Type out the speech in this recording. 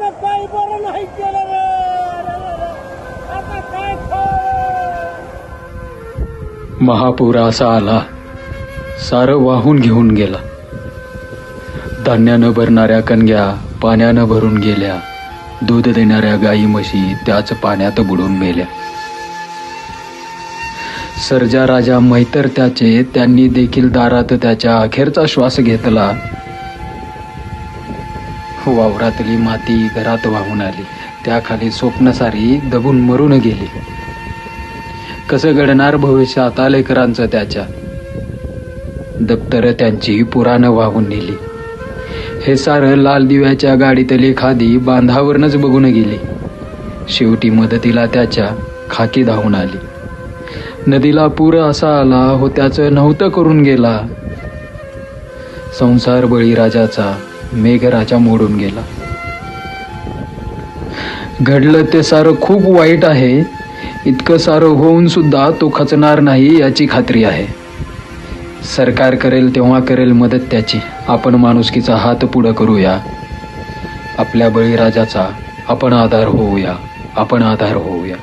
त्यानं काही बरं नाही केलं रे. आता काय महापूर असा आला सारं वाहून घेऊन गेला. धान्यानं भरणाऱ्या कणग्या पाण्यानं भरून गेल्या. दूध देणाऱ्या गाई म्हशी त्याच पाण्यात बुडून मेल्या. सर्जा राजा मैतर त्याचे त्यांनी देखील दारात त्याच्या अखेरचा श्वास घेतला. हो वावरातली माती घरात वाहून आली. त्याखाली स्वप्नसारी दबून मरून गेली. कसं घडणार भविष्यात लेकरांचं त्याच्या? दप्तर त्यांची पुराणं वाहून नेली. हे सारं लाल दिव्याच्या गाडीतली खादी बांधावरनच बघून गेली. शेवटी मदतीला त्याच्या खाकी धावून आली. नदीला पूर असा आला हो त्याचं नव्हतं करून गेला. संसार बळीराजाचा मेघराजा मोडून गेला. घडलं ते सारं खूप वाईट आहे. इतकं सारं होऊन सुद्धा तो खचणार नाही याची खात्री आहे. सरकार करेल तेव्हा करेल मदत त्याची. आपण माणुसकीचा हात पुढं करूया. आपल्या बळीराजाचा आपण आधार होऊया. आपण आधार होऊया.